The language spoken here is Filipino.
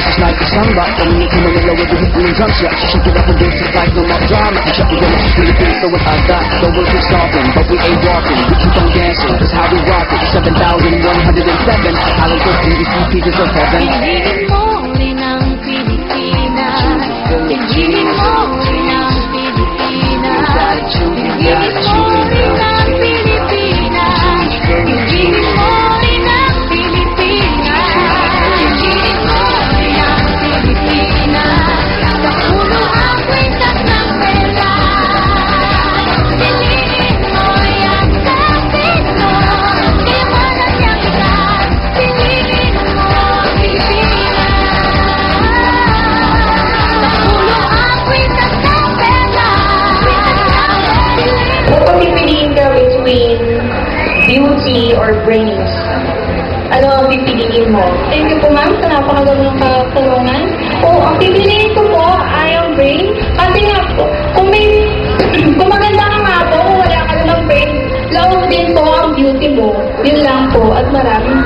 samba Coming into Manila with the hit and drum set Shake it up and dance it like no more drama Shut the door, Philippines, throw it out that The world keeps stopping, but we ain't walking We keep on dancing, that's how we rock it 7,107 Alam ko, PVC, pieces of heaven ka between beauty or brains, ano ang pipiliin mo? Thank you po ma'am sa napakagandang katanungan. O, ang pipiliin ko po ay ang brain. Kasi nga po, kung may, kung maganda ka nga po, kung wala ka lang ng brain, love din po ang beauty mo. Yun lang po at maraming